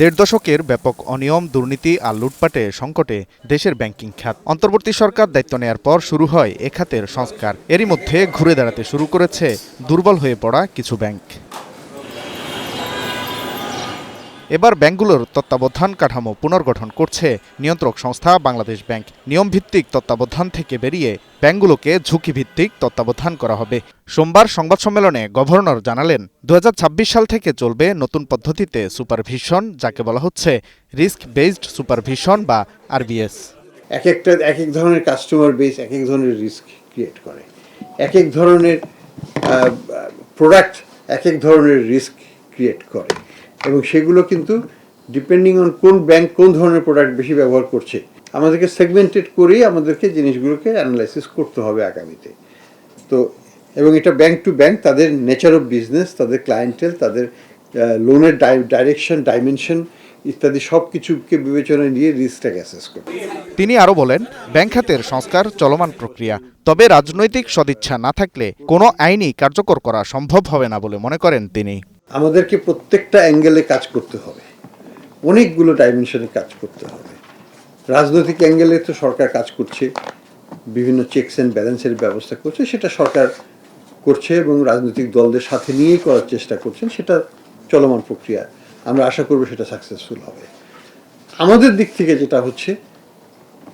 দেড় দশকের ব্যাপক অনিয়ম, দুর্নীতি আর লুটপাটে সংকটে দেশের ব্যাংকিং খাত অন্তর্বর্তী সরকার দায়িত্ব নেয়ার পর শুরু হয় এ খাতের সংস্কার। এরই মধ্যে ঘুরে দাঁড়াতে শুরু করেছে দুর্বল হয়ে পড়া কিছু ব্যাংক। এবার ব্যাংকগুলোর তত্ত্বাবধান কাঠামো পুনর্গঠন করছে নিয়ন্ত্রক সংস্থা বাংলাদেশ ব্যাংক। নিয়মভিত্তিক তত্ত্বাবধান থেকে বেরিয়ে ব্যাংকগুলোকে ঝুঁকিভিত্তিক তত্ত্বাবধান করা হবে। সোমবার সংবাদ সম্মেলনে গভর্নর জানালেন দুই হাজার ছাব্বিশ সাল থেকে চলবে নতুন পদ্ধতিতে সুপারভিশন, যাকে বলা হচ্ছে রিস্ক বেসড সুপারভিশন বা আরবিএস এক একটা, এক এক ধরনের কাস্টমার বেস এক এক ধরনের রিস্ক ক্রিয়েট করে। এক এক ধরনের প্রোডাক্ট এক এক ধরনের রিস্ক ক্রিয়েট করে। এবং সেগুলো কিন্তু ডিপেন্ডিং অন কোন ব্যাংক কোন ধরনের প্রোডাক্ট বেশি ব্যবহার করছে, আমাদেরকে সেগমেন্টেড করেই আমাদেরকে জিনিসগুলোকে অ্যানালাইসিস করতে হবে আগামীতে। তো, এবং এটা ব্যাংক টু ব্যাংক তাদের নেচার অফ বিজনেস তাদের ক্লায়েন্টেল তাদের লোনের ডাইরেকশন ডাইমেনশন ইত্যাদি সব কিছুকে বিবেচনায় নিয়ে রিস্কটাকে অ্যাসেস করবে। তিনি আরও বলেন ব্যাংক খাতের সংস্কার চলমান প্রক্রিয়া তবে রাজনৈতিক সদিচ্ছা না থাকলে কোনো আইনই কার্যকর করা সম্ভব হবে না বলে মনে করেন তিনি। আমাদেরকে প্রত্যেকটা অ্যাঙ্গেলে কাজ করতে হবে। অনেকগুলো ডাইমেনশনে কাজ করতে হবে। রাজনৈতিক অ্যাঙ্গেলে তো সরকার কাজ করছে বিভিন্ন চেকস অ্যান্ড ব্যালেন্সের ব্যবস্থা করছে সেটা সরকার করছে এবং রাজনৈতিক দলদের সাথে নিয়েই করার চেষ্টা করছেন সেটা চলমান প্রক্রিয়া। আমরা আশা করব সেটা সাকসেসফুল হবে। আমাদের দিক থেকে যেটা হচ্ছে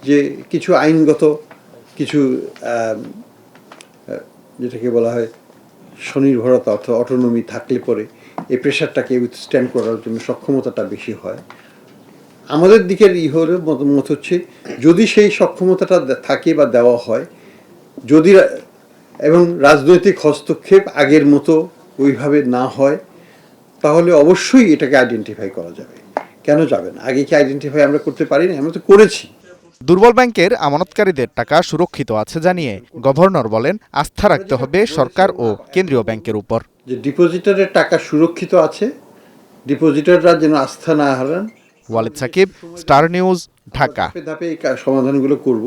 যে কিছু আইনগত, কিছু যেটাকে বলা হয় স্বনির্ভরতা অর্থাৎ অটোনমি থাকলে পরে এই প্রেশারটাকে উইথস্ট্যান্ড করার জন্য সক্ষমতাটা বেশি হয়। আমাদের দিকের ইহরের মতামত হচ্ছে যদি সেই সক্ষমতাটা থাকে বা দেওয়া হয়, যদি এবং রাজনৈতিক হস্তক্ষেপ আগের মতো ওইভাবে না হয় তাহলে অবশ্যই এটাকে আইডেন্টিফাই করা যাবে। কেন যাবে না? আগে কি আইডেন্টিফাই আমরা করতে পারিনি আমরা তো করেছি। দুর্বল ব্যাংকের আমানতকারীদের টাকা সুরক্ষিত আছে জানিয়ে গভর্নর বলেন আস্থা রাখতে হবে সরকার ও কেন্দ্রীয় ব্যাংকের উপর। যে ডিপোজিটারের টাকা সুরক্ষিত আছে ডিপোজিটাররা যেন আস্থা না হারান। Walid Sakib star news Dhaka. ধাপে ধাপে এই সমাধানগুলো করব।